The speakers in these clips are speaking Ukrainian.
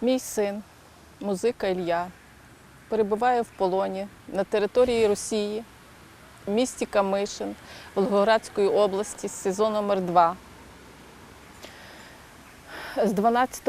Мій син, музика Ілля, перебуває в полоні на території Росії, в місті Камишин, Волгоградської області, СІЗО номер 2 з 12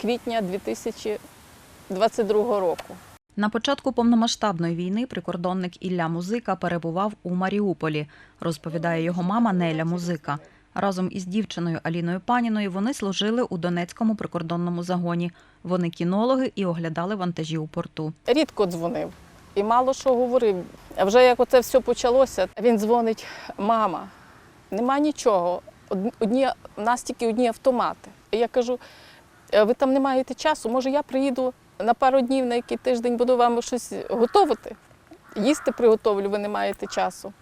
квітня 2022 року. На початку повномасштабної війни прикордонник Ілля Музика перебував у Маріуполі, розповідає його мама Неля Музика. Разом із дівчиною Аліною Паніною вони служили у Донецькому прикордонному загоні. Вони кінологи і оглядали вантажі у порту. Рідко дзвонив і мало що говорив. А вже як оце все почалося, він дзвонить: мама, нема нічого. Одні, у нас тільки одні автомати. І я кажу: «Е, ви там не маєте часу, може я приїду на пару днів, на який тиждень буду вам щось готувати. Їсти приготовлю, ви не маєте часу.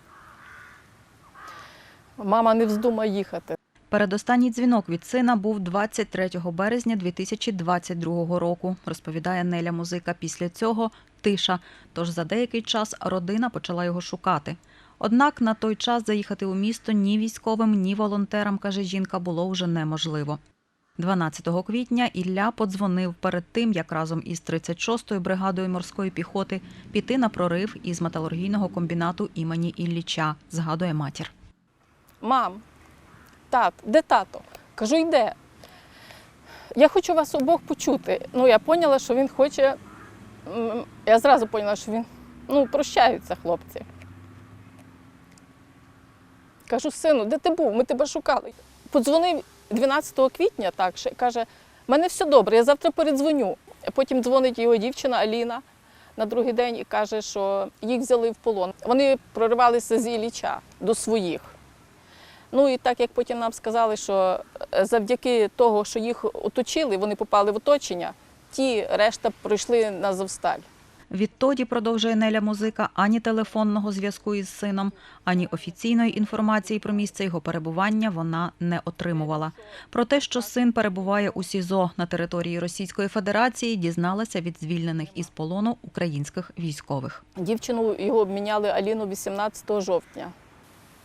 Мама не вздумає їхати. Передостанній дзвінок від сина був 23 березня 2022 року, розповідає Неля Музика. Після цього тиша. Тож за деякий час родина почала його шукати. Однак на той час заїхати у місто ні військовим, ні волонтерам, каже жінка, було вже неможливо. 12 квітня Ілля подзвонив перед тим, як разом із 36-ю бригадою морської піхоти піти на прорив із металургійного комбінату імені Ілліча, згадує матір. Мам, тат, де тато? Кажу, йде. Я хочу вас обох почути. Ну, я поняла, що він хоче. Я зразу поняла, що він ну, прощаються хлопці. Кажу, сину, де ти був? Ми тебе шукали. Подзвонив 12 квітня, так каже: в мене все добре, я завтра передзвоню. Потім дзвонить його дівчина Аліна на другий день і каже, що їх взяли в полон. Вони проривалися з Ілліча до своїх. Ну і так як потім нам сказали, що е, завдяки того, що їх оточили, вони попали в оточення, ті решта пройшли на Завсталь. Відтоді, продовжує Неля Музика, ані телефонного зв'язку із сином, ані офіційної інформації про місце його перебування вона не отримувала. Про те, що син перебуває у СІЗО на території Російської Федерації, дізналася від звільнених із полону українських військових. Дівчину його обміняли Аліну 18 жовтня.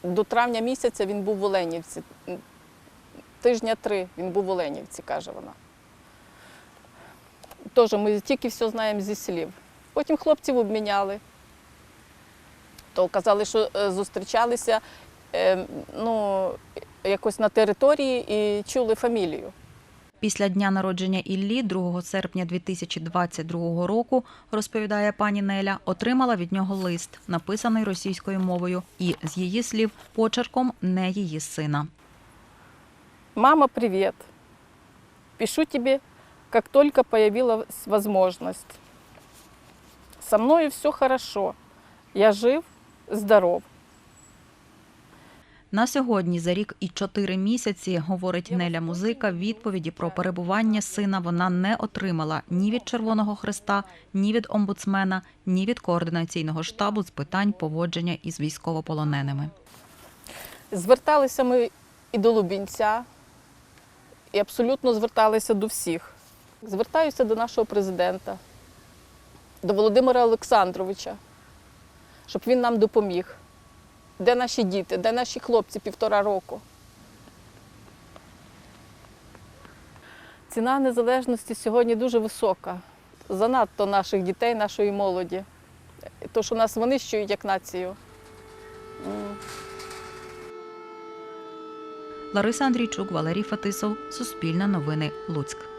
До травня місяця він був в Оленівці. Тижня три він був в Оленівці, каже вона. Теж ми тільки все знаємо зі слів. Потім хлопців обміняли. То казали, що е, зустрічалися е, ну, якось на території і чули фамілію. Після дня народження Іллі, 2 серпня 2022 року, розповідає пані Неля, отримала від нього лист, написаний російською мовою, і з її слів почерком не її сина. Мама, привет. Пишу тебе, как только появилась возможность. Со мною все хорошо. Я жив, здоров. На сьогодні за рік і чотири місяці, говорить Неля Музика, відповіді про перебування сина вона не отримала ні від Червоного Христа, ні від омбудсмена, ні від координаційного штабу з питань поводження із військовополоненими. Зверталися ми і до Лубінця, і абсолютно зверталися до всіх. Звертаюся до нашого президента, до Володимира Олександровича, щоб він нам допоміг. Де наші діти, де наші хлопці півтора року? Ціна незалежності сьогодні дуже висока. Занадто наших дітей, нашої молоді. То, що нас винищують як націю. Лариса Андрійчук, Валерій Фетисов, Суспільне новини, Луцьк.